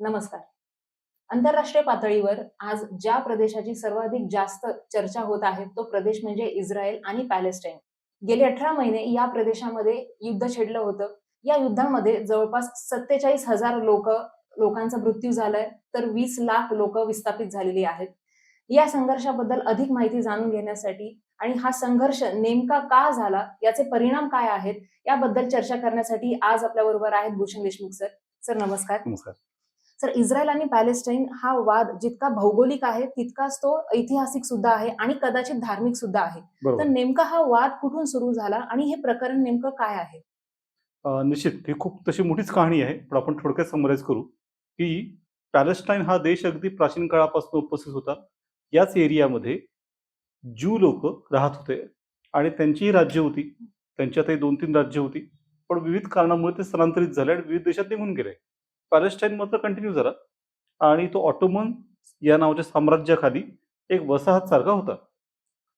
नमस्कार. आंतरराष्ट्रीय पातळीवर आज ज्या प्रदेशाची सर्वाधिक जास्त चर्चा होत आहे तो प्रदेश म्हणजे इस्रायल आणि पॅलेस्टाईन. गेले अठरा महिने या प्रदेशामध्ये युद्ध छेडलं होतं. या युद्धामध्ये जवळपास सत्तेचाळीस हजार लोक लोकांचा मृत्यू झालाय तर वीस लाख लोक विस्थापित झालेली आहेत. या संघर्षाबद्दल अधिक माहिती जाणून घेण्यासाठी आणि हा संघर्ष नेमका का झाला याचे परिणाम काय आहेत याबद्दल चर्चा करण्यासाठी आज आपल्या बरोबर आहेत भूषण देशमुख सर. सर नमस्कार. नमस्कार. सर इस्रायल आणि पॅलेस्टाईन हा वाद जितका भौगोलिक आहे तितकाच तो ऐतिहासिक सुद्धा आहे आणि कदाचित धार्मिक सुद्धा आहे. तर नेमका हा वाद कुठून सुरू झाला आणि हे प्रकरण नेमकं काय आहे? निश्चित. ही खूप तशी मोठीच कहाणी आहे पण आपण थोडक्यात समराईज करू की पॅलेस्टाईन हा देश अगदी प्राचीन काळापासून उपस्थित होता. याच एरियामध्ये ज्यू लोक राहत होते आणि त्यांचीही राज्य होती. त्यांच्यातही दोन तीन राज्य होती. पण विविध कारणामुळे ते स्थलांतरित झाले आणि विविध देशात निघून गेले. पॅलेस्टाईन मात्र कंटिन्यू झाला आणि तो ऑटोमन या नावाच्या साम्राज्याखाली एक वसाहत सारखा होता.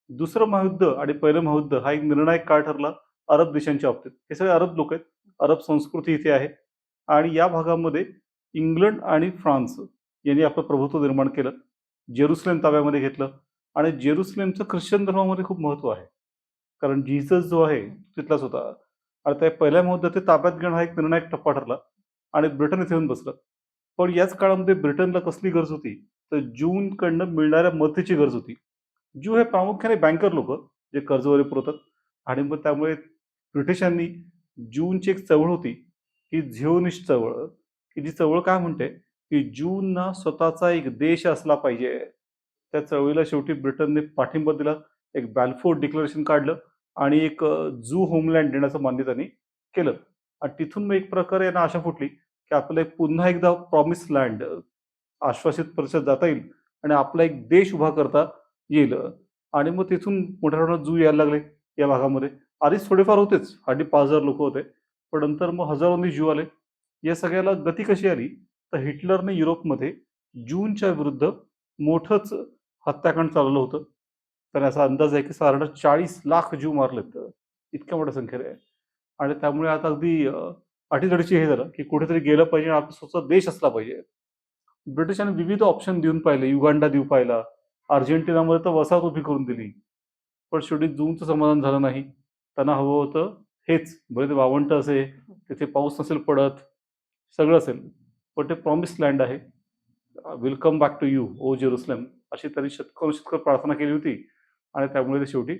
दुसरं महायुद्ध आणि पहिलं महायुद्ध हा एक निर्णायक काळ ठरला अरब देशांच्या बाबतीत. हे सगळे अरब लोक आहेत. अरब संस्कृती इथे आहे. आणि या भागामध्ये इंग्लंड आणि फ्रान्स यांनी आपलं प्रभुत्व निर्माण केलं. जेरुसलेम ताब्यामध्ये घेतलं. आणि जेरुसलेमचं ख्रिश्चन धर्मामध्ये खूप महत्त्व आहे. कारण जीसस जो आहे तिथलाच होता. आणि त्या पहिल्या महायुद्धात ते ताब्यात घेणं हा एक निर्णायक टप्पा ठरला. आणि ब्रिटन इथे येऊन बसलं. पण याच काळामध्ये ब्रिटनला कसली गरज होती? तर जूनकडनं मिळणाऱ्या मदतीची गरज होती. जू हे प्रामुख्याने बँकर लोक जे कर्ज वगैरे पुरवतात. आणि मग त्यामुळे ब्रिटिशांनी जूनची एक चळवळ होती की झिओनिस्ट चळवळ. की जी चळवळ काय म्हणते? की जूनना स्वतःचा एक देश असला पाहिजे. त्या चळवळीला शेवटी ब्रिटनने पाठिंबा दिला एक बॅलफोर्ड डिक्लेरेशन काढलं आणि एक जू होमलँड देण्याचं मान्य त्यांनी केलं. आणि तिथून मग एक प्रकारे यांना आशा फुटली की आपलं एक पुन्हा एकदा प्रॉमिस लँड आश्वासित परिसर जाता येईल आणि आपला एक देश उभा करता येईल. आणि मग तिथून मोठ्या प्रमाणात जू यायला लागले या भागामध्ये. आधीच थोडेफार होतेच हल्ली पाच हजार लोक होते पण नंतर मग हजारोंनी ज्यू आले. या सगळ्याला गती कशी आली? तर हिटलरने युरोपमध्ये जूनच्या विरुद्ध मोठंच हत्याकांड चालवलं होतं. त्याने असा अंदाज आहे की साधारण चाळीस लाख जीव मारलेत. इतक्या मोठ्या संख्येने. आहे आणि त्यामुळे आता अगदी अटीतडीची हे झालं की कुठेतरी गेलं पाहिजे आणि आपला स्वतःचा देश असला पाहिजे. ब्रिटिशांनी विविध ऑप्शन देऊन पाहिले. युगांडा देऊ पाहिला. अर्जेंटिनामध्ये तर वसाहत उभी करून दिली. पण शेवटी जूनचं समाधान झालं नाही. त्यांना हवं होतं हेच. बरे ते वावंट असे तिथे पाऊस नसेल पडत सगळं असेल. पण ते प्रॉमिस लँड आहे. Welcome back to you O Jerusalem अशी त्यांनी शतकर प्रार्थना केली होती. आणि त्यामुळे ते शेवटी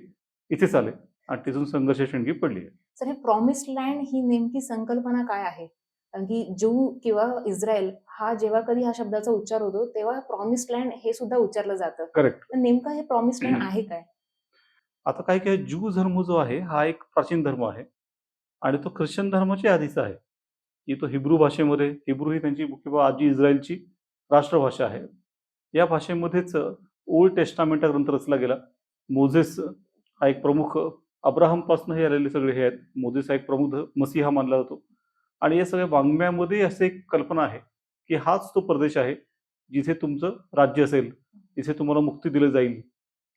इथेच आले. आणि तिथून संघर्ष शेंडगी पडली आहे. सर हे प्रॉमिस लँड ही नेमकी संकल्पना काय आहे? कारण की जू किंवा इस्रायल हा जेव्हा कधी हा शब्दाचा उच्चार होतो तेव्हा प्रॉमिस लँड हे सुद्धा उच्चारलं जातं. करेक्ट नेमकं हे प्रॉमिस लँड आहे काय? आता काय काय ज्यू धर्म जो आहे हा एक प्राचीन धर्म आहे आणि तो ख्रिश्चन धर्माच्या आधीचा आहे. की तो हिब्रू भाषेमध्ये हिब्रू ही त्यांची किंवा आजी इस्रायलची राष्ट्रभाषा आहे. या भाषेमध्येच ओल्ड टेस्टामेंट हा ग्रंथ रचला गेला. मोझेस हा एक प्रमुख अब्राहमपासून हे आलेले सगळे हे आहेत. मोदीचा एक प्रमुख मसीहा मानला जातो. आणि या सगळ्या वाङ्म्यामध्ये असे एक कल्पना आहे की हाच तो प्रदेश आहे जिथे तुमचं राज्य असेल तिथे तुम्हाला मुक्ती दिली जाईल.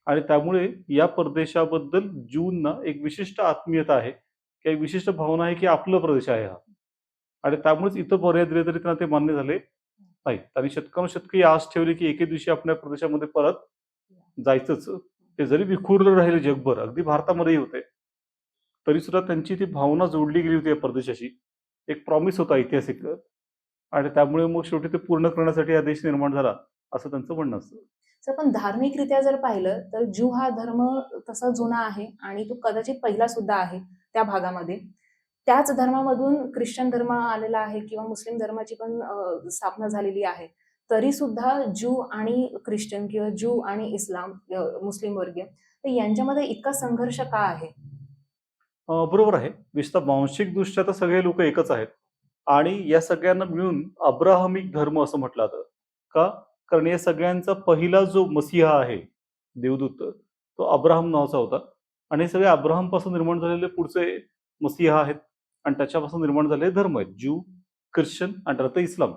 आणि त्यामुळे या प्रदेशाबद्दल जूनना एक विशिष्ट आत्मीयता आहे किंवा एक विशिष्ट भावना आहे की आपला प्रदेश आहे हा. आणि त्यामुळेच इतर पर्याय दिले तरी त्यांना ते मान्य झाले नाही त्यांनी शतकानुशतके आज ठेवली की एके दिवशी आपल्या प्रदेशामध्ये परत जायचंच. ते जरी विखुरलं राहिले जगभर अगदी भारतामध्येही होते तरी सुद्धा त्यांची ती भावना जोडली गेली होती या प्रदेशाशी. एक प्रॉमिस होता ऐतिहासिक. आणि त्यामुळे मग शेवटी ते पूर्ण करण्यासाठी हा देश निर्माण झाला असं त्यांचं म्हणणं असतं. सर पण धार्मिकरित्या जर पाहिलं तर ज्यू हा धर्म तसा जुना आहे आणि तो कदाचित पहिला सुद्धा आहे त्या भागामध्ये. त्याच धर्मामधून ख्रिश्चन धर्म आलेला आहे किंवा मुस्लिम धर्माची पण स्थापना झालेली आहे. तरी सुद्धा ज्यू आणि ख्रिश्चन किंवा ज्यू आणि इस्लाम मुस्लिम वर्गीय तर यांच्यामध्ये इतका संघर्ष का आहे? बरोबर आहे. विशेषतः वांशिकदृष्ट्या तर सगळे लोक एकच आहेत. आणि या सगळ्यांना मिळून अब्राहमिक धर्म असं म्हटलं जातं. का? कारण या सगळ्यांचा पहिला जो मसीहा आहे देवदूत तो अब्राहम नावाचा होता. आणि हे सगळे अब्राहमपासून निर्माण झालेले पुढचे मसीहा आहेत. आणि त्याच्यापासून निर्माण झालेले धर्म आहेत. ज्यू ख्रिश्चन आणि त्यानंतर इस्लाम.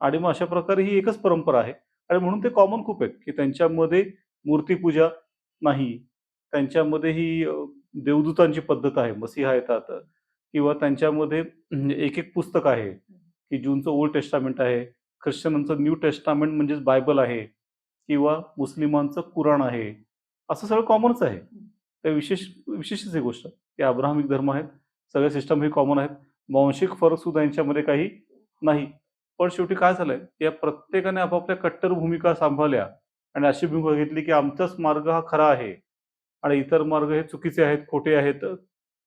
आणि मग अशा प्रकारे ही एकच परंपरा आहे. आणि म्हणून ते कॉमन खूप आहेत की त्यांच्यामध्ये मूर्तीपूजा नाही. त्यांच्यामध्ये ही देवदूतांची पद्धत आहे मसीहा येतात. किंवा त्यांच्यामध्ये एक एक पुस्तक आहे की जूनचं ओल्ड टेस्टामेंट आहे ख्रिश्चनांचं न्यू टेस्टामेंट म्हणजेच बायबल आहे किंवा मुस्लिमांचं कुराण आहे. असं सगळं कॉमनच आहे. त्या विशेष विशेषच ही गोष्ट की अब्राहमिक धर्म आहेत सगळे सिस्टम हे कॉमन आहेत. वांशिक फरक सुद्धा यांच्यामध्ये काही नाही. पण शेवटी काय झालंय? या प्रत्येकाने आपापल्या कट्टर भूमिका सांभाळल्या. आणि अशी भूमिका घेतली की आमचाच मार्ग हा खरा आहे. आणि इतर मार्ग हे चुकीचे आहेत खोटे आहेत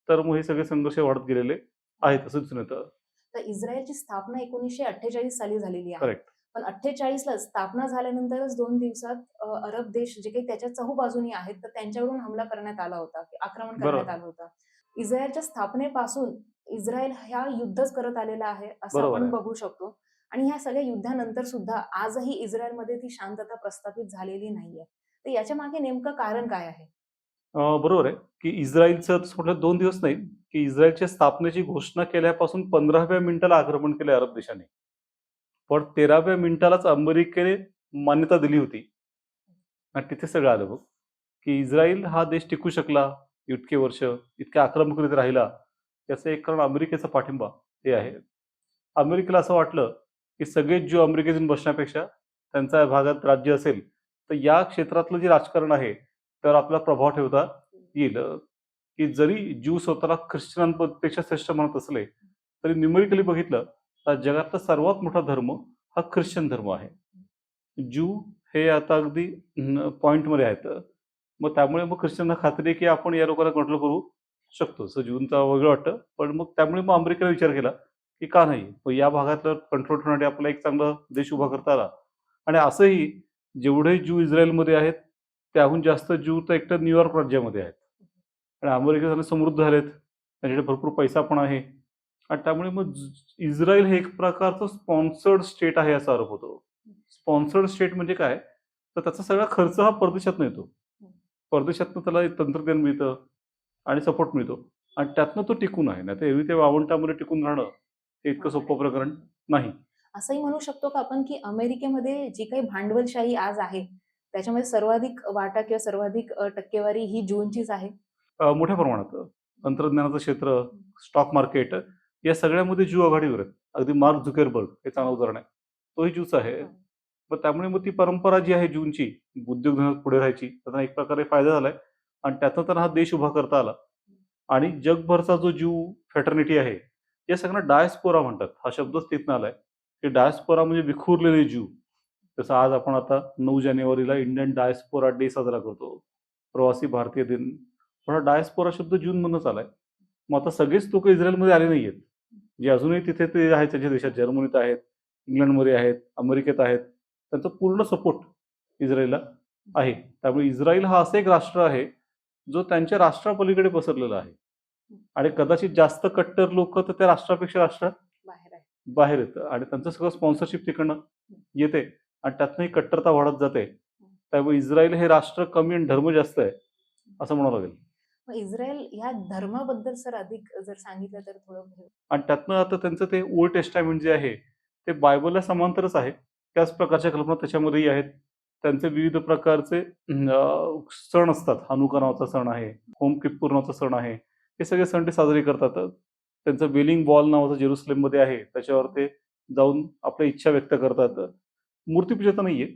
तर मग हे सगळे संघर्ष वाढत गेलेले आहेत असं दिसून येतं. तर इस्रायलची स्थापना एकोणीसशे अठ्ठेचाळीस साली झालेली आहे. करेक्ट पण अठ्ठेचाळीस ला स्थापना झाल्यानंतरच दोन दिवसात अरब देश जे काही त्याच्या चहूबाजूनी आहेत तर त्यांच्यावरून हमला करण्यात आला होता आक्रमण करण्यात. आलं होतं. इस्रायलच्या स्थापनेपासून इस्रायल ह्या युद्धच करत आलेला आहे असं आपण. बघू शकतो. आणि ह्या सगळ्या युद्धानंतर सुद्धा आजही इस्रायलमध्ये ती शांतता प्रस्थापित झालेली नाहीये. तर याच्या मागे नेमकं कारण काय आहे? बरोबर आहे की इस्रायलचं म्हटलं दोन दिवस नाही की इस्रायलच्या स्थापनेची घोषणा केल्यापासून पंधराव्या मिनिटाला आक्रमण केलं अरब देशाने. पण तेराव्या मिनिटालाच अमेरिकेने मान्यता दिली होती. आणि तिथे सगळं आलं बघ की इस्रायल हा देश टिकू शकला इतके वर्ष इतक्या आक्रमक राहिला. याचं एक कारण अमेरिकेचा पाठिंबा हे आहे. अमेरिकेला असं वाटलं की सगळेच ज्यू अमेरिकेत येऊन बसण्यापेक्षा त्यांचा भागात राज्य असेल तर या क्षेत्रातलं जे राजकारण आहे त्यावर आपला प्रभाव ठेवता येईल. की जरी ज्यू स्वतःला ख्रिश्चनांपेक्षा श्रेष्ठ म्हणत असले तरी न्यूमेरिकली बघितलं तर जगातला सर्वात मोठा धर्म हा ख्रिश्चन धर्म आहे. ज्यू हे आता अगदी पॉईंटमध्ये आहेत. मग त्यामुळे मग ख्रिश्चनना खात्री आहे की आपण या लोकांना कंट्रोल करू शकतो. असं ज्यूंचा वेगळं वाटतं. पण मग त्यामुळे मग अमेरिकेने विचार केला की का नाही. मग या भागातलं कंट्रोल ठेवण्यासाठी आपला एक चांगला देश उभा करता आला. आणि असंही जेवढे ज्यू इस्रायलमध्ये आहेत त्याहून जास्त ज्यू तर एकटं न्यूयॉर्क राज्यामध्ये आहेत. आणि अमेरिकेत समृद्ध झालेत. त्यांच्याकडे भरपूर पैसा पण आहे. आणि त्यामुळे मग इस्रायल हे एक प्रकारचं स्पॉन्सर्ड स्टेट आहे असा आरोप होतो. स्पॉन्सर्ड स्टेट म्हणजे काय? तर त्याचा सगळा खर्च हा परदेशातनं येतो. परदेशातनं त्याला एक तंत्रज्ञान मिळतं आणि सपोर्ट मिळतो. आणि त्यातनं तो टिकून आहे. नाही तर एवढी त्या वावंटामध्ये टिकून राहणं हे इतकं सोपं प्रकरण नाही. असंही म्हणू शकतो का आपण की अमेरिकेमध्ये जी काही भांडवलशाही आज आहे त्याच्यामध्ये सर्वाधिक वाटा किंवा सर्वाधिक टक्केवारी ही जूनचीच आहे? मोठ्या प्रमाणात. तंत्रज्ञानाचं क्षेत्र स्टॉक मार्केट या सगळ्यामध्ये ज्यू आघाडीवर आहेत. अगदी मार्क झुकेरबर्ग हे चांगलं उदाहरण आहे. तोही ज्यूच आहे. मग त्यामुळे मग ती परंपरा जी आहे ज्यूंची उद्योगधंद्यात पुढे राहायची त्यांना एक प्रकारे फायदा झालाय. आणि त्यातनं त्यांना हा देश उभा करता आला. आणि जगभरचा जो ज्यू फॅटर्निटी आहे या सगळ्यांना डायस्पोरा म्हणतात. हा शब्दच तिथनं आलाय. की डायस्पोरा म्हणजे विखुरलेले जीव. जसं आज आपण आता नऊ जानेवारीला इंडियन डायस्पोरा डे साजरा करतो. प्रवासी भारतीय दिन. पण हा डायस्पोरा शब्द जून मधूनच आलाय. मग आता सगळेच लोक इस्रायलमध्ये आले नाही आहेत जे अजूनही तिथे ते आहेत त्यांच्या देशात जर्मनीत आहेत इंग्लंडमध्ये आहेत अमेरिकेत आहेत. त्यांचा पूर्ण सपोर्ट इस्रायलला आहे. त्यामुळे इस्रायल हा असं एक राष्ट्र आहे जो त्यांच्या राष्ट्रापलीकडे पसरलेला आहे. आणि कदाचित जास्त कट्टर लोक तर त्या राष्ट्रापेक्षा राष्ट्रात बाहेर येतं. आणि त्यांचं सगळं स्पॉन्सरशिप तिकडनं येते. आणि त्यातनं ही कट्टरता वाढत जाते. त्यामुळे इस्रायल हे राष्ट्र कमी आणि धर्म जास्त आहे असं म्हणावं लागेल. इस्रायल ह्या धर्माबद्दल सर अधिक जर सांगितलं तर थोडं. आणि त्यातनं आता त्यांचं ते ओल्ड टेस्टामेंट जे आहे ते बायबलला समांतरच आहे. त्याच प्रकारच्या कल्पना त्याच्यामध्येही आहेत. त्यांचे विविध प्रकारचे सण असतात. हानुका नावाचा सण आहे होम किप्पूर नावाचा सण आहे. हे सगळे सण ते साजरे करतात. त्यांचं बिलिंग बॉल नावाचं जेरुसलेममध्ये आहे. त्याच्यावर ते जाऊन आपल्या इच्छा व्यक्त करतात. मूर्तीपूजा तर नाहीये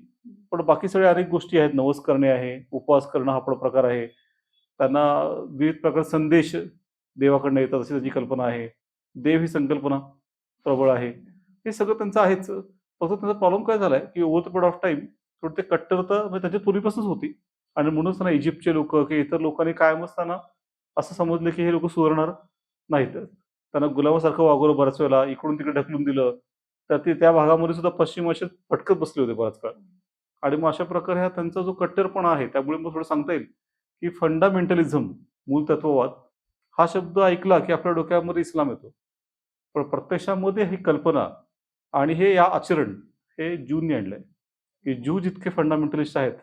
पण बाकी सगळ्या अनेक गोष्टी आहेत. नवस करणे आहे उपवास करणं हा पण प्रकार आहे. त्यांना विविध प्रकार संदेश देवाकडनं येतात अशी त्याची कल्पना आहे. देव ही संकल्पना प्रबळ आहे. हे सगळं त्यांचं आहेच. फक्त त्यांचा प्रॉब्लेम काय झालाय की over the period of time थोडं ते कट्टरता म्हणजे त्यांच्या पूर्वीपासूनच होती. आणि म्हणूनच त्यांना इजिप्तचे लोक किंवा इतर लोकांनी कायम असताना असं समजलं की हे लोक सुधारणार नाहीत. त्यांना गुलामासारखं वागवलं बऱ्याच वेळेला इकडून तिकडे ढकलून दिलं. तर ते त्या भागामध्ये सुद्धा पश्चिम आशियात फटकत बसले होते बराच काळ आणि मग अशा प्रकारे हा त्यांचा जो कट्टरपणा आहे त्यामुळे मग थोडं सांगता येईल की फंडामेंटलिझम मूल तत्ववाद हा शब्द ऐकला की आपल्या डोक्यामध्ये इस्लाम येतो. पण प्रत्यक्षामध्ये ही कल्पना आणि हे या आचरण हे जूनने आणलंय. की जू जितके फंडामेंटलिस्ट आहेत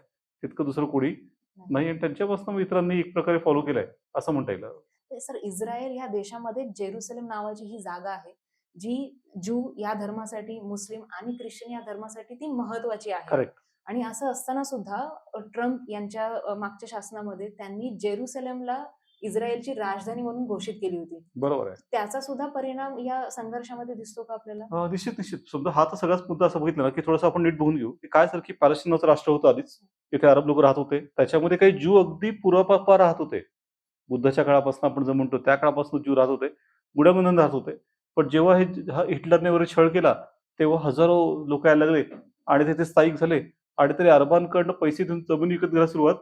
तितकं दुसरं कोणी नाही. आणि त्यांच्यापासून इतरांनी एक प्रकारे फॉलो केलंय असं म्हणता येईल. सर इस्रायल ह्या देशामध्ये जेरुसलेम नावाची ही जागा आहे जी ज्यू या धर्मासाठी मुस्लिम आणि ख्रिश्चन या धर्मासाठी ती महत्वाची आहे. करेक्ट आणि असं असताना सुद्धा ट्रम्प यांच्या मागच्या शासनामध्ये त्यांनी जेरुसलेमला इस्रायलची राजधानी म्हणून घोषित केली होती. बरोबर आहे. त्याचा सुद्धा परिणाम या संघर्षामध्ये दिसतो का आपल्याला? निश्चित निश्चित. समजा हा तर सगळाच मुद्दा असं बघितलं ना की थोडंसं आपण नीट बघून घेऊ की काय सर की पॅलेस्टिनाचं राष्ट्र होतं आधीच. तिथे अरब लोक राहत होते. त्याच्यामध्ये काही ज्यू अगदी पूर्वापार राहत होते. बुद्धाच्या काळापासून आपण जर म्हणतो त्या काळापासून ज्यू राहत होते. गुड्यामधून राहत होते. पण जेव्हा हे हिटलरने वगैरे छळ केला तेव्हा हजारो लोक यायला लागले आणि तिथे स्थायिक झाले आणि तरी अरबांकडनं पैसे देऊन जमीन विकत घ्यायला सुरुवात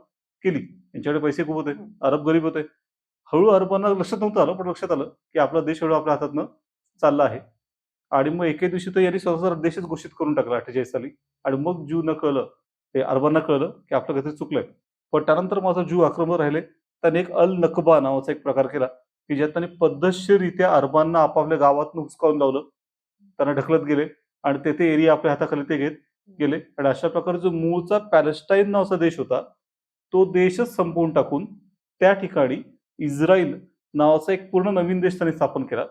केली. यांच्याकडे पैसे खूप होते. अरब गरीब होते. हळू अरबांना लक्षात नव्हतं आलं पण लक्षात आलं की आपला देश हळू आपल्या हातातनं चालला आहे. आणि मग एके दिवशी तर यांनी स्वतःचा देशच घोषित करून टाकला अठ्ठेचाळीस साली. आणि मग जू न कळलं ते अरबांना कळलं की आपलं काहीतरी चुकलंय. पण त्यानंतर माझा जू आक्रमक राहिले. त्याने एक अल नकबा नावाचा एक प्रकार केला की ज्यात त्यांनी पद्धतशीररित्या अरबांना आपापल्या गावात हुसकावून लावलं. त्यांना ढकलत गेले आणि तेथे एरिया आपल्या हाताखाली ते घेत गेले. आणि अशा प्रकारे जो मूळचा पॅलेस्टाईन नावाचा देश होता तो देशच संपवून टाकून त्या ठिकाणी इस्रायल नावाचा एक पूर्ण नवीन देश त्यांनी स्थापन केला.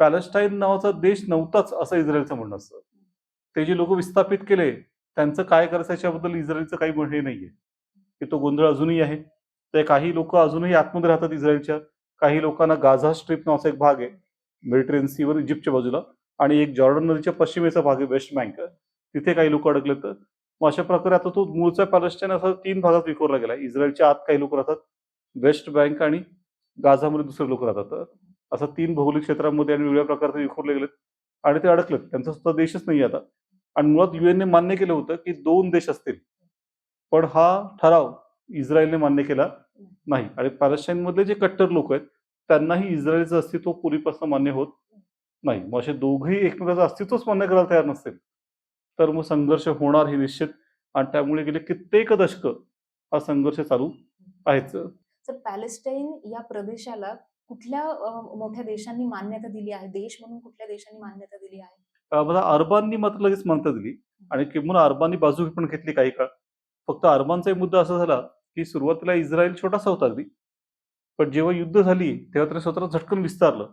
पॅलेस्टाईन नावाचा देश नव्हताच असं इस्रायलचं म्हणणं असतं. ते जे लोक विस्थापित केले त्यांचं काय करायचं याच्याबद्दल इस्रायलचं काही म्हणणे नाहीये. की तो गोंधळ अजूनही आहे. ते काही लोक अजूनही आतमध्ये राहतात इस्रायलच्या. काही लोकांना गाझा स्ट्रीप नावाचा एक भाग आहे. मेडिटेरियन सीवर इजिप्तच्या बाजूला आणि एक जॉर्डन नदीच्या पश्चिमेचा भाग आहे वेस्ट बँक. तिथे काही लोक अडकलेत मग अशा प्रकारे आता तो मूळचा पॅलेस्टाईन असा तीन भागात विखुरला गेला. इस्रायलच्या आत काही लोक राहतात. वेस्ट बँक आणि गाझामध्ये दुसरे लोक राहतात असं तीन भौगोलिक क्षेत्रामध्ये आणि वेगळ्या प्रकारचे विखुरले गेलेत. आणि ते अडकलेत. त्यांचा सुद्धा देशच नाही आता. आणि मुळात युएनने मान्य केलं होतं की दोन देश असतील. पण हा ठराव इस्रायलने मान्य केला नाही. आणि पॅलेस्टाईनमधले जे कट्टर लोक आहेत त्यांनाही इस्रायलचं अस्तित्व पूर्वीपासून मान्य होत नाही. मग असे दोघेही एकमेकाचं अस्तित्वच मान्य करायला तयार नसतील तर मग संघर्ष होणार हे निश्चित. आणि त्यामुळे गेले कित्येक दशक हा संघर्ष चालू आहेच. तर पॅलेस्टाईन या प्रदेशाला कुठल्या मोठ्या देशांनी मान्यता दिली आहे? देश म्हणून कुठल्या देशांनी मान्यता दिली आहे? मला अरबांनी मात्र लगेच मानता दिली. आणि किंवा अरबांनी बाजू पण घेतली काही काळ. फक्त अरबांचाही एक मुद्दा असा झाला की सुरुवातीला इस्रायल छोटासा होता अगदी. पण जेव्हा युद्ध झाली तेव्हा त्याने स्वतःला झटकन विस्तारलं.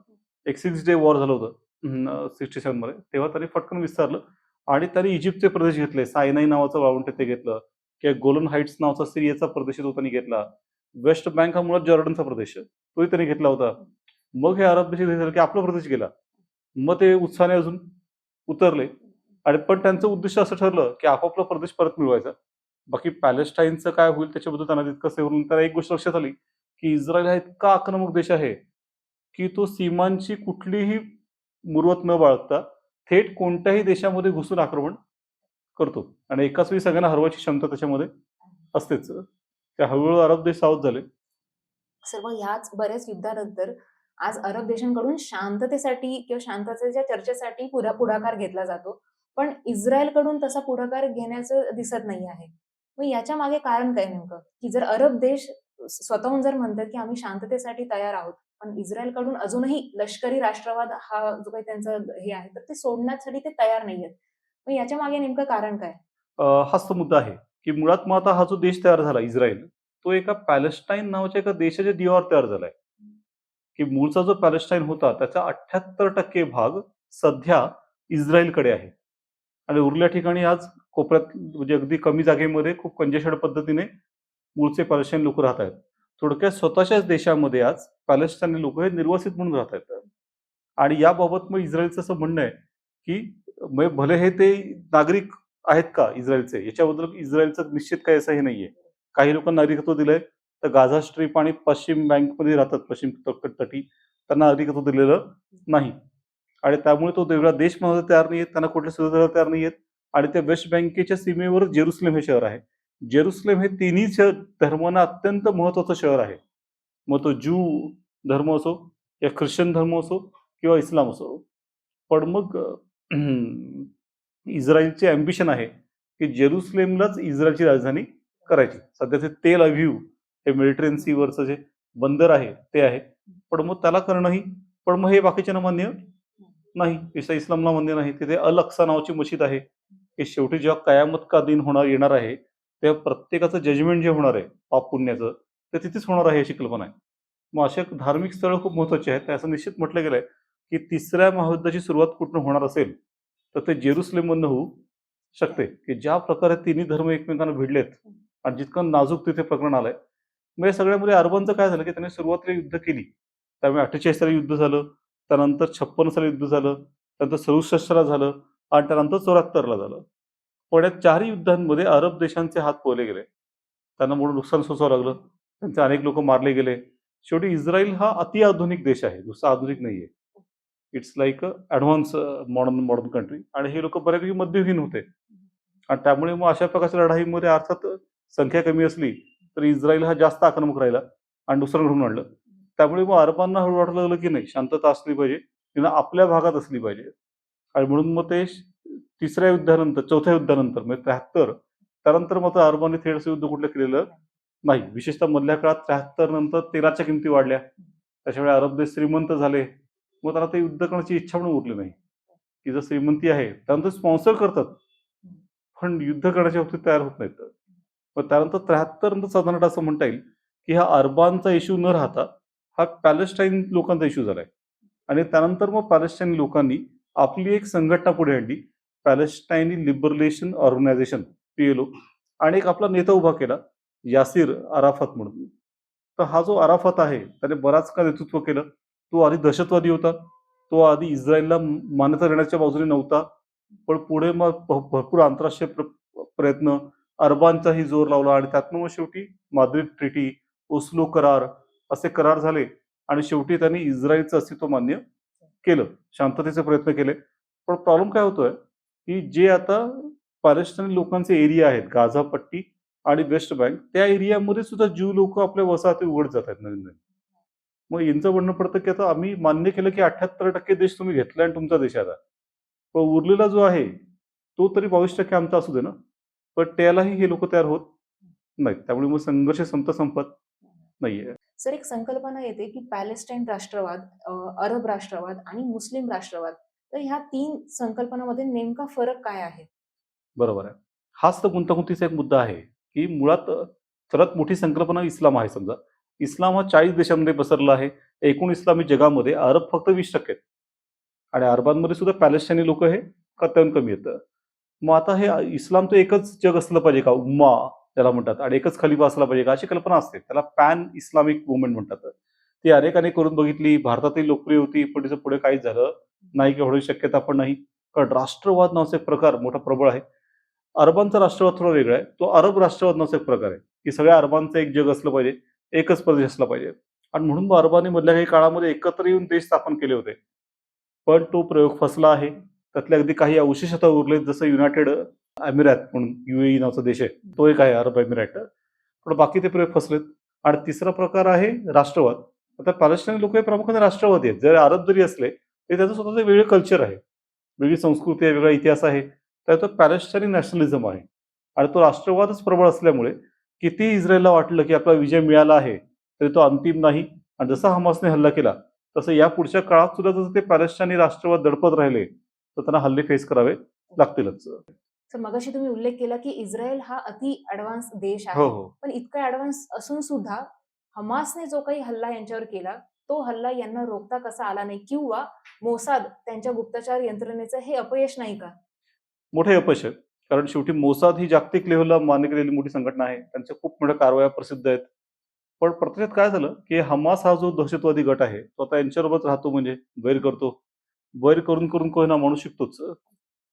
एक सिक्स डे वॉर झालं होतं. सिक्स्टी सेवनमध्ये. तेव्हा त्याने फटकन विस्तारलं. आणि त्याने इजिप्तचे प्रदेश घेतले. सायनाई नावाचं वाळवंट ते घेतलं. किंवा गोलन हाईट्स नावाचा सिरियाचा प्रदेश तो त्यांनी घेतला. वेस्ट बँक हा मुळात जॉर्डनचा प्रदेश. तोही त्यांनी घेतला होता. मग हे अरब देश झालं की आपला प्रदेश गेला. मग ते उत्साहाने अजून उतरले. आणि पण त्यांचं उद्देश असं ठरलं की आपापला प्रदेश परत मिळवायचा. बाकी पॅलेस्टाईनचं काय होईल त्याच्याबद्दल त्यांना तितकं सेवरून त्यांना एक गोष्ट लक्षात आली की इस्रायल हा इतका आक्रमक देश आहे की तो सीमांची कुठलीही मुरवत न बाळगता थेट कोणत्याही देशामध्ये घुसून आक्रमण करतो. आणि एकाच वेळी सगळ्यांना हरवायची क्षमता त्याच्यामध्ये असतेच. त्या हळूहळू अरब देश सावध झाले. सर्व ह्याच बऱ्याच युद्धानंतर आज अरब देशांकडून शांततेसाठी किंवा शांततेच्या चर्चेसाठी पुढा पुढाकार घेतला जातो. पण इस्रायलकडून तसा पुढाकार घेण्याचं दिसत नाही आहे. मग याच्या मागे कारण काय नेमकं? की जर अरब देश स्वतःहून जर म्हणतात की आम्ही शांततेसाठी तयार आहोत पण इस्रायलकडून अजूनही लष्करी राष्ट्रवाद हा जो काही त्यांचं हे आहे तर ते सोडण्यासाठी ते तयार नाहीयेत मग याच्या मागे नेमकं कारण काय? हाच तो मुद्दा आहे की मुळात मग आता हा जो देश तयार झाला इस्रायल तो एका पॅलेस्टाईन नावाच्या एका देशाच्या दिवावर तयार झालाय. की मूळचा जो पॅलेस्टाईन होता त्याचा अठ्याहत्तर टक्के भाग सध्या इस्रायलकडे आहे. आणि उरल्या ठिकाणी आज कोपऱ्यात म्हणजे अगदी कमी जागेमध्ये खूप कंजेशड पद्धतीने मूळचे पॅलेस्टाईन लोक राहत आहेत. थोडक्यात स्वतःच्याच देशामध्ये आज पॅलेस्टाईनी लोक हे निर्वासित म्हणून राहत आहेत. आणि याबाबत मग इस्रायलचं असं म्हणणं आहे की म्हणजे भले हे ते नागरिक आहेत का इस्रायलचे याच्याबद्दल इस्रायलचं निश्चित काही असं हे नाहीये. काही लोकांना नागरिकत्व दिलंय तर गाझा स्ट्रीप आणि पश्चिम बँकमध्ये राहतात पश्चिम तटी. त्यांना अधिकत्व दिलेलं नाही. आणि त्यामुळे तो वेगळा देश म्हणून तयार नाही त्यांना कुठल्या सुविधा तयार नाही आहेत. आणि त्या वेस्ट बँकेच्या सीमेवर जेरुसलेम हे शहर आहे. जेरुसलेम हे तिन्ही शहर धर्मांना अत्यंत महत्वाचं शहर आहे. मग तो ज्यू धर्म असो या ख्रिश्चन धर्म असो किंवा इस्लाम असो. पण मग इस्रायलचे अम्बिशन आहे की जेरुसलेमलाच इस्रायलची राजधानी करायची. सध्याचे तेल अव्ह्यू हे मिलिटरीन सीवरचं जे बंदर आहे ते आहे. पण मग त्याला करणंही पण मग हे बाकीच्यांना मान्य नाही. ईसा इस्लामला मान्य नाही. तिथे अल अक्सा नावाची मशीद आहे. की शेवटी जेव्हा कयामत का दिन होणार येणार आहे तेव्हा प्रत्येकाचं जजमेंट जे होणार आहे पाप पुण्याचं ते तिथेच होणार आहे अशी कल्पना आहे. मग अशा धार्मिक स्थळं खूप महत्वाची आहेत. असं निश्चित म्हटलं गेलंय की तिसऱ्या महायुद्धाची सुरुवात कुठून होणार असेल तर ते जेरुसलेममधनं होऊ शकते. की ज्या प्रकारे तिन्ही धर्म एकमेकांना भिडलेत आणि जितकं नाजूक तिथे प्रकरण आलंय म्हणजे सगळ्यामध्ये अरबांचं काय झालं की त्यांनी सुरुवातीला युद्ध केली. त्यामुळे अठ्ठेचाळीस साली युद्ध झालं त्यानंतर छप्पन्न साली युद्ध झालं त्यानंतर सदुसष्टला झालं आणि त्यानंतर चौऱ्याहत्तरला झालं. पण या चारही युद्धांमध्ये अरब देशांचे हात पोहले गेले. त्यांना म्हणून नुकसान सोसावं लागलं. त्यांचे अनेक लोक मारले गेले. शेवटी इस्रायल हा अति आधुनिक देश आहे दुसरा आधुनिक नाहीये. It's like a advance modern modern country आणि हे लोक बऱ्यापैकी मध्ययुगीन होते. आणि त्यामुळे मग अशा प्रकारच्या लढाईमध्ये अर्थात संख्या कमी असली तर इस्रायल हा जास्त आक्रमक राहिला आणि दुसरं घडून आणलं. त्यामुळे मग अरबांना हळू वाटलं लागलं की नाही शांतता असली पाहिजे तिनं आपल्या भागात असली पाहिजे. आणि म्हणून मग ते तिसऱ्या युद्धानंतर चौथ्या युद्धानंतर म्हणजे त्र्याहत्तर त्यानंतर मात्र अरबांनी थेट युद्ध कुठलं केलेलं नाही. विशेषतः मधल्या काळात त्र्याहत्तर नंतर तेलाच्या किमती वाढल्या. त्याच्यामुळे अरब देश श्रीमंत झाले. मग त्यांना ते युद्ध करण्याची इच्छा म्हणून उरली नाही. की जर श्रीमंती आहे त्यानंतर स्पॉन्सर करतात. पण युद्ध करण्याच्या बाबतीत तयार होत नाहीत. मग त्यानंतर त्र्याहत्तर नंतर साधारणतः असं म्हणता येईल की हा अरबांचा इश्यू न राहता हा पॅलेस्टाईन लोकांचा इश्यू झालाय. आणि त्यानंतर मग पॅलेस्टाईन लोकांनी आपली एक संघटना पुढे आणली पॅलेस्टाईनी लिबरलेशन ऑर्गनायझेशन पीएलओ आणि एक आपला नेता उभा केला यासिर अराफत म्हणून. तर हा जो अराफत आहे त्याने बराच काळ नेतृत्व केलं? तो आधी दहशतवादी होता तो आधी इस्रायलला मान्यता देण्याच्या बाजूने नव्हता पण पुढे मग भरपूर आंतरराष्ट्रीय प्र- प्रयत्न अरबांचाही जोर लावला आणि त्यातनं मग शेवटी माद्रिद ट्रिटी ओस्लो करार असे करार झाले आणि शेवटी त्यांनी इस्रायलचं अस्तित्व मान्य केलं शांततेचे प्रयत्न केले. पण प्रॉब्लेम काय होतोय? की जे आता पॅलेस्टाईन लोकांचे एरिया आहेत गाझा पट्टी आणि वेस्ट बँक त्या एरियामध्ये सुद्धा ज्यू लोक आपल्या वसाहती उघड जात आहेत नवीन नवीन मग यांचं म्हणणं पडतं की आता आम्ही मान्य केलं की अठ्याहत्तर टक्के देश तुम्ही घेतला आणि तुमचा देश आता. पण उरलेला जो आहे तो तरी बावीस टक्के आमचा असू दे ना. पण त्यालाही हे लोक तयार होत नाहीत. त्यामुळे मग संघर्ष संपता संपत नाहीये. सर एक संकल्पना येते की पॅलेस्टाईन राष्ट्रवाद अरब राष्ट्रवाद आणि मुस्लिम राष्ट्रवाद तर ह्या तीन संकल्पनामध्ये नेमका फरक काय आहे? बरोबर आहे. हाच तर गुंतागुंतीचा एक मुद्दा आहे की मुळात सर्वात मोठी संकल्पना इस्लाम आहे समजा. इस्लाम हा चाळीस देशांमध्ये पसरला आहे. एकूण इस्लामी जगामध्ये अरब फक्त वीस टक्के आहेत. आणि अरबांमध्ये सुद्धा पॅलेस्टाईनी लोक हे कत्याहून कमी येतं मग आता हे इस्लाम इस्लामचं एकच जग असलं पाहिजे का? उम्मा त्याला म्हणतात. आणि एकच खलिफा असला पाहिजे का? अशी कल्पना असते. त्याला पॅन इस्लामिक मुवमेंट म्हणतात. ती अनेकाने करून बघितली. भारतातही लोकप्रिय होती. पण तिचं पुढे काहीच झालं नाही की होण्याची शक्यता पण नाही. कारण राष्ट्रवाद नावाचा एक प्रकार मोठा प्रबळ आहे. अरबांचा राष्ट्रवाद थोडा वेगळा आहे. तो अरब राष्ट्रवाद नावाचा एक प्रकार आहे. की सगळ्या अरबांचं एक जग असलं पाहिजे. एकच प्रदेश असला पाहिजे. आणि म्हणून मग अरबांनी मधल्या काही काळामध्ये एकत्र येऊन देश स्थापन केले होते. पण तो प्रयोग फसला आहे. त्यातले अगदी काही अवशेष आता उरलेत जसं युनायटेड अमिरात म्हणून युएई नावाचा देश आहे. तो एक आहे अरब अमिरात पण बाकी ते प्रयोग फसलेत. आणि तिसरा प्रकार आहे राष्ट्रवाद. आता पॅलेस्टाईन लोक हे प्रामुख्याने राष्ट्रवादी आहेत. जर अरब जरी असले तरी त्याचं स्वतःचं वेगळं कल्चर आहे. वेगळी संस्कृती आहे वेगळा इतिहास आहे. तर तो पॅलेस्टाईनी नॅशनलिझम आहे. आणि तो राष्ट्रवादच प्रबळ असल्यामुळे किती इस्रायलला वाटलं की आपला विजय मिळाला आहे तरी तो अंतिम नाही. आणि जसा हमासने हल्ला केला तसं या पुढच्या काळात सुद्धा जसं ते पॅलेस्टाईनी राष्ट्रवाद दडपत राहिले तर त्यांना हल्ले फेस करावे लागतीलच. तर मगाशी तुम्ही उल्लेख केला की इस्रायल हा अति ऍडव्हान्स देश हो आहे. हो पण इतका ऍडव्हान्स असून सुद्धा हमासने जो काही हल्ला यांच्यावर केला तो हल्ला यांना रोखता कसा आला नाही? किंवा मोसाद त्यांच्या गुप्तचार यंत्रणेचं हे अपयश नाही का? मोठे अपयश आहे. कारण शेवटी मोसाद ही जागतिक लेव्हलला मान्य केलेली मोठी संघटना आहे. त्यांच्या खूप मोठ्या कारवाया प्रसिद्ध आहेत. पण प्रत्यक्षात काय झालं की हमास हा जो दहशतवादी गट आहे तो आता यांच्याबरोबरच राहतो म्हणजे वैर करतो वैर करून करून कोणी म्हणू शकतोच.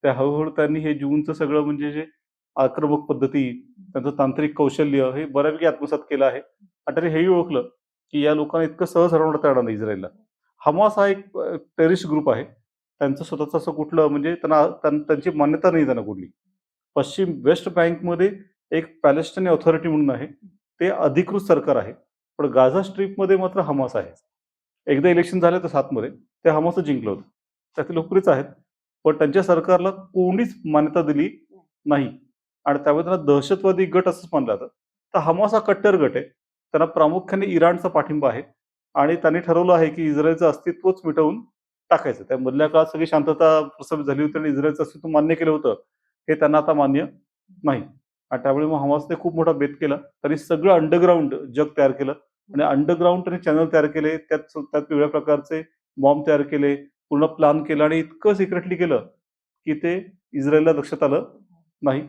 त्या हळूहळू त्यांनी हे जीवनचं सगळं म्हणजे जे आक्रमक पद्धती त्यांचं तांत्रिक कौशल्य हे बऱ्यापैकी आत्मसात केलं आहे. आणि त्यांनी हेही ओळखलं की या लोकांना इतकं सहज हरवण्यात येणार नाही इस्रायलला. हमास हा एक टेरिस्ट ग्रुप आहे. त्यांचं स्वतःचं असं कुठलं म्हणजे त्यांना त्यांची मान्यता नाही त्यांना कुठली. पश्चिम वेस्ट बँकमध्ये एक पॅलेस्टाईन ऑथॉरिटी म्हणून आहे. ते अधिकृत सरकार आहे. पण गाझा स्ट्रीपमध्ये मात्र हमास आहे. एकदा इलेक्शन झालं तर सातमध्ये. ते हमासच जिंकलं होतं. त्यातील लोकप्रियच आहेत. पण त्यांच्या सरकारला कोणीच मान्यता दिली नाही. आणि त्यामुळे त्यांना दहशतवादी गट असंच मानलं जातं. तर हमास हा कट्टर गट आहे. त्यांना प्रामुख्याने इराणचा पाठिंबा आहे. आणि त्यांनी ठरवलं आहे की इस्रायलचं अस्तित्वच मिटवून टाकायचं. त्या मधल्या काळात सगळी शांतता प्रस्थापित झाली होती आणि इस्रायलचं अस्तित्व मान्य केलं होतं. हे त्यांना आता मान्य नाही. आणि त्यामुळे मग हमासने खूप मोठा बेत केला. त्यांनी सगळं अंडरग्राऊंड जग तयार केलं. आणि अंडरग्राऊंड त्यांनी चॅनल तयार केले. त्यात त्यात वेगळ्या प्रकारचे बॉम्ब तयार केले. पूर्ण प्लॅन केलं आणि इतकं सिक्रेटली केलं की ते इस्रायलला लक्षात आलं नाही.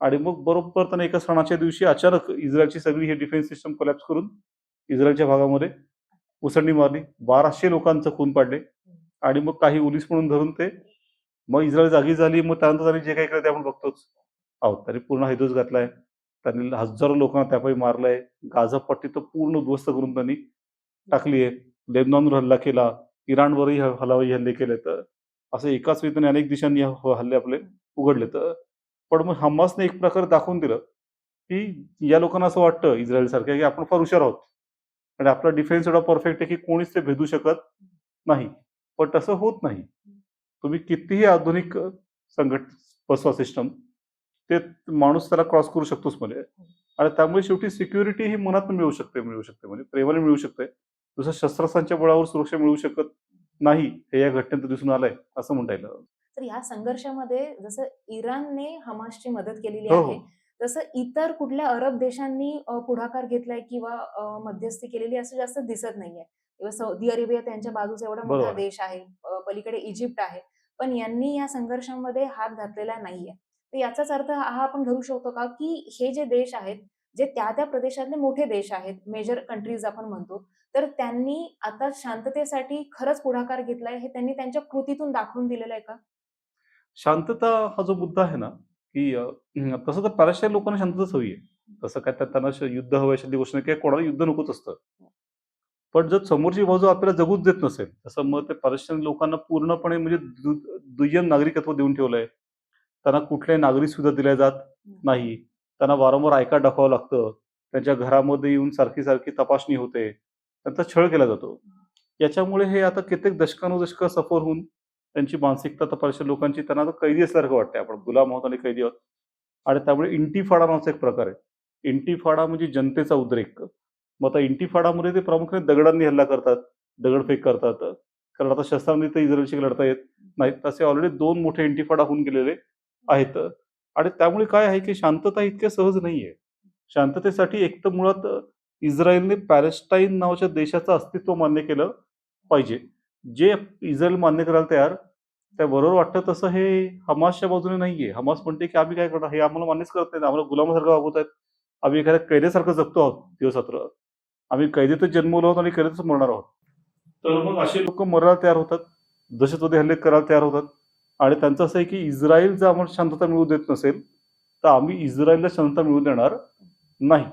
आणि मग बरोबर त्यांना एका सणाच्या दिवशी अचानक इस्रायलची सगळी ही डिफेन्स सिस्टम कोलॅप्स करून इस्रायलच्या भागामध्ये उसंडी मारली. बाराशे लोकांचं खून पाडले. आणि मग काही उलीस म्हणून धरून ते मग इस्रायल जागी झाली. मग त्यानंतर त्यांनी जे काही केलं ते आपण बघतोच आहोत. त्यांनी पूर्ण हैदोस घातलाय. त्यांनी हजारो लोकांना त्यापायी मारलंय. गाझा पट्टी तर पूर्ण उद्ध्वस्त करून त्यांनी टाकली आहे लेबनॉनवर हल्ला केला. इराणवरही ह- हल्ले केले तर. असं एकाच वेळी अनेक दिशांनी हल्ले आपले उघडले तर. पण मग हमासने एक प्रकारे दाखवून दिलं की या लोकांना असं वाटतं इस्रायल सारख्या की आपण फार हुशार आहोत. आणि आपला डिफेन्स एवढा परफेक्ट आहे की कोणीच ते भेदू शकत नाही. पण तसं होत नाही. तुम्ही कितीही आधुनिक संघट बसवा सिस्टम ते माणूस त्याला क्रॉस करू शकतोच म्हणजे आणि त्यामुळे शेवटी सिक्युरिटी ही मनात मिळू शकते मिळू शकते. म्हणजे प्रेमाने मिळू शकते. जसं शस्त्रास्त्रांच्या बळावर सुरक्षा मिळू शकत नाही हे या घटनेत दिसून आलंय असं म्हणता येईल तर या संघर्षामध्ये जसं इराणने हमासची मदत केलेली हो, हो. आहे तसं इतर कुठल्या अरब देशांनी पुढाकार घेतलाय किंवा मध्यस्थी केलेली असं जास्त दिसत नाहीये किंवा सौदी अरेबिया त्यांच्या बाजूचा एवढा मोठा. देश आहे पलीकडे इजिप्त आहे पण यांनी या संघर्षामध्ये हात घातलेला नाहीये तर याचाच अर्थ हा आपण धरू शकतो का की हे जे देश आहेत जे त्या त्या प्रदेशातले मोठे देश आहेत मेजर कंट्रीज आपण म्हणतो तर त्यांनी आता शांततेसाठी खरंच पुढाकार घेतलाय हे त्यांनी त्यांच्या कृतीतून दाखवून दिलेलं आहे का? शांतता हा जो मुद्दा आहे ना की तसं तर पॅलेस्टाईन लोकांना शांतताच हवी आहे. तसं काय त्यात त्यांना युद्ध हवं अशी गोष्ट नाही किंवा कोणाला युद्ध नकोच असतं. पण जर समोरची बाजू आपल्याला जगूच देत नसेल तसं मग ते पॅलेस्टाईन लोकांना पूर्णपणे म्हणजे दुय्यम नागरिकत्व देऊन ठेवलंय. त्यांना कुठल्याही नागरिक सुद्धा दिल्या जात नाही. त्यांना वारंवार आयका दाखवावं लागतं. त्यांच्या घरामध्ये येऊन सारखी सारखी तपासणी होते. त्यांचा छळ केला जातो. याच्यामुळे हे आता कित्येक दशकानुदशक सफर होऊन त्यांची मानसिकता तपासच्या लोकांची त्यांना आता कैदी असल्यासारखं वाटतंय. आपण गुलाम आहोत आणि कैदी आहोत. आणि त्यामुळे इंटीफाडा नावाचा एक प्रकार आहे. इंटिफाडा म्हणजे जनतेचा उद्रेक. मग आता इंटीफाडामध्ये ते प्रामुख्याने दगडांनी हल्ला करतात दगडफेक करतात. कारण आता शस्त्रांनी तर इस्रायलशी लढता येत नाहीत. तसे ऑलरेडी दोन मोठे इंटीफाडा होऊन गेलेले आहेत. आणि त्यामुळे काय आहे की शांतता इतक्या सहज नाहीये. शांततेसाठी एक तर मुळात इस्रायलने पॅलेस्टाईन नावाच्या देशाचं अस्तित्व मान्य केलं पाहिजे. जे इस्रायल मान्य करायला तयार त्या बरोबर वाटतं तसं हे हमासच्या बाजूने नाहीये. हमास म्हणते की आम्ही काय करणार? हे आम्हाला मान्यच करत नाही आम्हाला गुलामासारखं वागवत आहेत आम्ही एखाद्या कैद्यासारखं जगतो आहोत. दिवसात्र आम्ही कैदेतच जन्मलो आहोत आणि कैदेतच मरणार आहोत. तर मग असे लोक मरायला तयार होतात. दहशतवादी हल्ले करायला तयार होतात. आणि त्यांचं असं आहे की इस्रायल जर आम्हाला शांतता मिळू देत नसेल तर आम्ही इस्रायलला शांतता मिळू देणार नाही.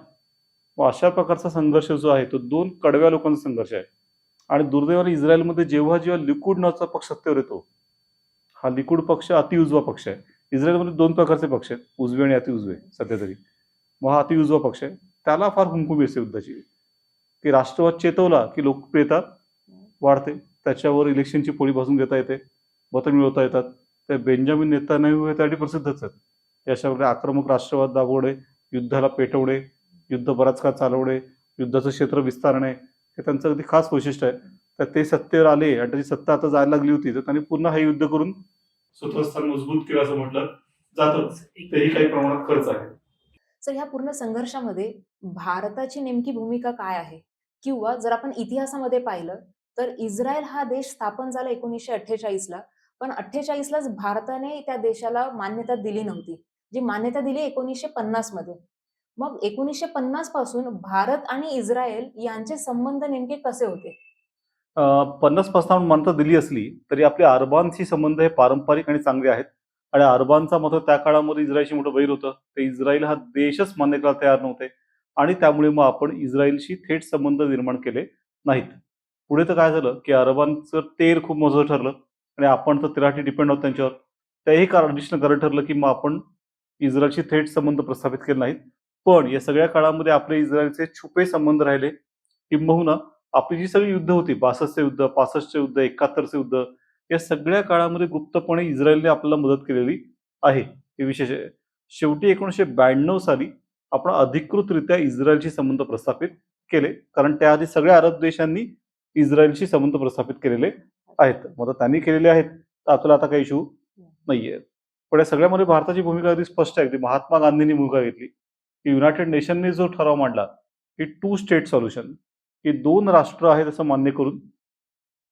मग अशा प्रकारचा संघर्ष जो आहे तो दोन कडव्या लोकांचा संघर्ष आहे. आणि दुर्दैवाने इस्रायलमध्ये जेव्हा जेव्हा लिकुड नावाचा पक्ष सत्तेवर येतो हा लिकूड पक्ष अतिउजवा पक्ष आहे. इस्रायलमध्ये दोन प्रकारचे पक्ष आहेत उजवे आणि अतिउजवे सध्या तरी. मग हा अतिउजवा पक्ष आहे. त्याला फार हुमकुमी असते युद्धाची. की राष्ट्रवाद चेतवला की लोकप्रियता वाढते. त्याच्यावर इलेक्शनची पोळी भाजून घेता येते मतं मिळवता येतात. ते बेंजामिन नेतान्याहू हे त्यासाठी प्रसिद्धच आहेत. अशा प्रकारे आक्रमक राष्ट्रवाद दाबवणे युद्धाला पेटवणे युद्ध बराच काळ चालवणे युद्धाचं क्षेत्र विस्तारणे हे त्यांचं अगदी खास वैशिष्ट्य आहे. तर ते सत्तेवर आले आणि त्याची सत्ता आता जायला लागली होती तर त्यांनी पुन्हा हे युद्ध करून स्वतः स्थान मजबूत केलं असं म्हटलं जातच तेही काही प्रमाणात खर्च आहे. सर ह्या पूर्ण संघर्षामध्ये भारताची नेमकी भूमिका काय आहे? किंवा जर आपण इतिहासामध्ये पाहिलं तर इस्रायल हा देश स्थापन झाला एकोणीसशे अठ्ठेचाळीसला पण अठ्ठेचाळीसलाच भारताने त्या देशाला मान्यता दिली नव्हती. जी मान्यता दिली एकोणीसशे पन्नासमध्ये मग एकोणीसशे पन्नासपासून भारत आणि इस्रायल यांचे संबंध नेमके कसे होते? पन्नासपासून मान्यता दिली असली तरी आपले अरबांशी संबंध हे पारंपरिक आणि चांगले आहेत. आणि अरबांचा मात्र त्या काळामध्ये इस्रायलशी मोठं वैर होतं. ते इस्रायल हा देशच मान्य करायला तयार नव्हते. आणि त्यामुळे मग आपण इस्रायलशी थेट संबंध निर्माण केले नाहीत. पुढे तर काय झालं की अरबांचं तेल खूप महत्वाचं ठरलं. आणि आपण तर तेलासाठी डिपेंड आहोत त्यांच्यावर. त्याही कारण कारण ठरलं की मग आपण इस्रायलशी थेट संबंध प्रस्थापित केले नाहीत. पण या सगळ्या काळामध्ये आपले इस्रायलचे छुपे संबंध राहिले. किंबहुना आपली जी सगळी युद्ध होती बासष्टचे युद्ध पासष्टचे युद्ध एकाहत्तरचे युद्ध या सगळ्या काळामध्ये गुप्तपणे इस्रायलने आपल्याला मदत केलेली आहे. हे विशेष आहे. शेवटी एकोणीसशे ब्याण्णव साली आपण अधिकृतरित्या इस्रायलशी संबंध प्रस्थापित केले. कारण त्याआधी सगळ्या अरब देशांनी इस्रायलशी संबंध प्रस्थापित केलेले आहेत. मग आता त्यांनी केलेले आहेत. तर आपल्याला आता काही इशू नाहीये. पण या सगळ्यामध्ये भारताची भूमिका अगदी स्पष्ट आहे. अगदी महात्मा गांधींनी भूमिका घेतली. की युनायटेड नेशनने जो ठराव मांडला की टू स्टेट सोल्युशन की दोन राष्ट्र आहेत असं मान्य करून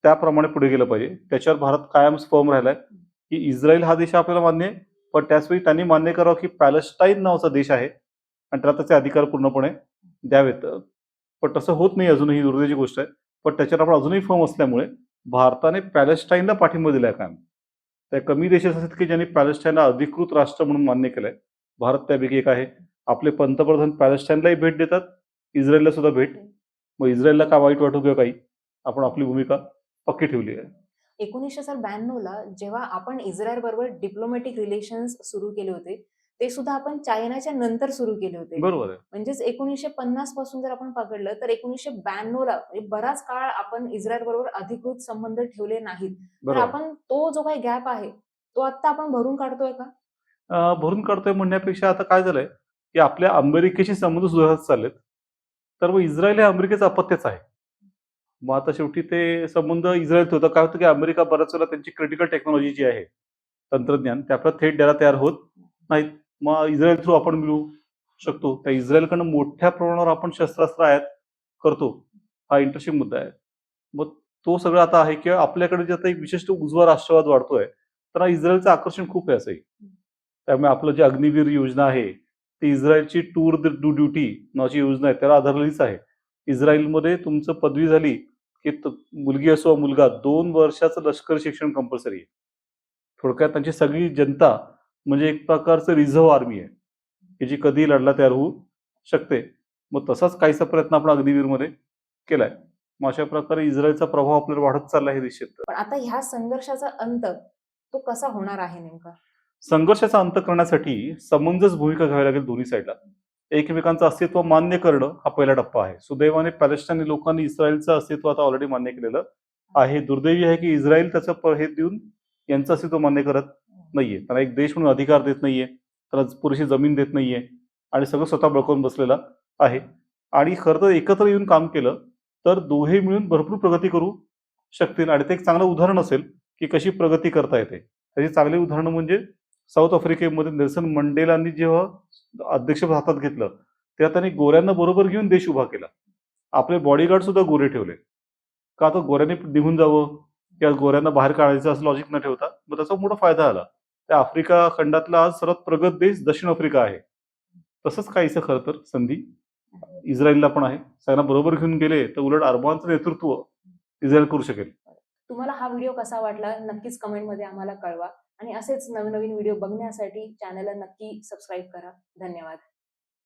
त्याप्रमाणे पुढे गेलं पाहिजे. त्याच्यावर भारत कायम फर्म राहिलाय की इस्रायल हा देश आपल्याला मान्य आहे पण त्याचवेळी त्यांनी मान्य करावं की पॅलेस्टाईन नावाचा देश आहे आणि त्याला त्याचे अधिकार पूर्णपणे द्यावेत. पण तसं होत नाही अजूनही दुर्दैवाची गोष्ट आहे. पण त्याच्यावर आपण अजूनही फर्म असल्यामुळे भारताने पॅलेस्टाईनला पाठिंबा दिलाय कायम. त्या कमी देश असतात की ज्यांनी पॅलेस्टाईनला अधिकृत राष्ट्र म्हणून मान्य केलंय भारत त्यापैकी एक आहे. आपले पंतप्रधान पॅलेस्टाईनलाही भेट देतात इस्रायलला सुद्धा भेट. मग इस्रायलला का वाईट वाटू किंवा काही? आपण आपली भूमिका पक्की ठेवली आहे. एकोणीसशे सर ब्याण्णव ला जेव्हा आपण इस्रायल बरोबर डिप्लोमॅटिक रिलेशन्स सुरू केले होते ते सुद्धा आपण चायनाच्या नंतर सुरू केले होते. बरोबर म्हणजेच एकोणीसशे पन्नासपासून जर आपण पकडलं तर एकोणीसशे ब्याण्णव ला म्हणजे बराच काळ आपण इस्रायल बरोबर अधिकृत संबंध ठेवले नाहीत. तर आपण तो जो काही गॅप आहे तो आता आपण भरून काढतोय का? भरून काढतोय म्हणण्यापेक्षा आता काय झालंय? की आपल्या अमेरिकेशी संबंध सुधारत चाललेत. तर मग इस्रायल हे अमेरिकेचं अपत्यच आहे. मग आता शेवटी ते संबंध इस्रायल होतं काय होतं की अमेरिका बऱ्याच वेळेला त्यांची क्रिटिकल टेक्नॉलॉजी जी आहे तंत्रज्ञान ते आपल्याला थेट द्यायला तयार होत नाहीत. मग इस्रायल थ्रू आपण मिळू शकतो. त्या इस्रायलकडनं मोठ्या प्रमाणावर आपण शस्त्रास्त्र आयात करतो. हा इंटरेस्टिंग मुद्दा आहे. मग तो सगळं आता आहे किंवा आपल्याकडे जे आता एक विशिष्ट उजवा राष्ट्रवाद वाढतोय तर इस्रायलचं आकर्षण खूप आहे असंही. त्यामुळे आपलं जे अग्निवीर योजना आहे ती इस्रायलची टूर डू ड्युटी नावाची योजना आहे त्याला आधारलेलीच आहे. इस्रायलमध्ये तुमचं पदवी झाली की मुलगी असो मुलगा दोन वर्षाचं लष्कर शिक्षण कंपल्सरी आहे. थोडक्यात त्यांची सगळी जनता म्हणजे एक प्रकारचं रिझर्व्ह आर्मी आहे की जी कधी लढला तयार होऊ शकते. मग तसाच काहीसा प्रयत्न आपण अग्निवीरमध्ये केलाय. मग अशा प्रकारे इस्रायलचा प्रभाव आपल्याला वाढत चालला हे निश्चित पण आता ह्या संघर्षाचा अंत तो कसा होणार आहे नेमका? संघर्षाचा अंत करण्यासाठी समंजस भूमिका घ्यावी लागेल दोन्ही साईडला एकमेकांचं अस्तित्व मान्य करणं हा पहिला टप्पा आहे. सुदैवाने पॅलेस्टाईनी लोकांनी इस्रायलचं अस्तित्व आता ऑलरेडी मान्य केलेलं आहे. दुर्दैवी आहे की इस्रायल त्याचं हे देऊन यांचं अस्तित्व मान्य करत नाहीये. त्यांना एक देश म्हणून अधिकार देत नाहीये. त्याला पुरेशी जमीन देत नाहीये. आणि सगळं स्वतः बळकवून बसलेलं आहे. आणि खरं तर एकत्र येऊन काम केलं तर दोघे मिळून भरपूर प्रगती करू शकतील. आणि ते एक चांगलं उदाहरण असेल की कशी प्रगती करता येते. त्याची चांगले उदाहरणं म्हणजे साऊथ आफ्रिकेमध्ये नेल्सन मंडेलांनी जेव्हा अध्यक्षपद हातात घेतलं तेव्हा त्यांनी गोऱ्यांना बरोबर घेऊन देश उभा केला. आपले बॉडीगार्ड सुद्धा गोरे ठेवले. का तर गोऱ्यांनी निघून जावं? किंवा गोऱ्यांना बाहेर काढायचं असं लॉजिक न ठेवता मग त्याचा मोठा फायदा आला त्या आफ्रिका खंडातला आज सर्वात प्रगत देश दक्षिण आफ्रिका आहे. तसंच काहीसं खरं तर संधी इस्रायलला पण आहे. सगळ्यांना बरोबर घेऊन गेले तर उलट अरबांचं नेतृत्व इस्रायल करू शकेल. तुम्हाला हा व्हिडिओ कसा वाटला? नक्कीच कमेंटमध्ये आम्हाला कळवा. आणि असेच नवनवीन व्हिडिओ बघण्यासाठी चॅनलला नक्की सबस्क्राईब करा. धन्यवाद.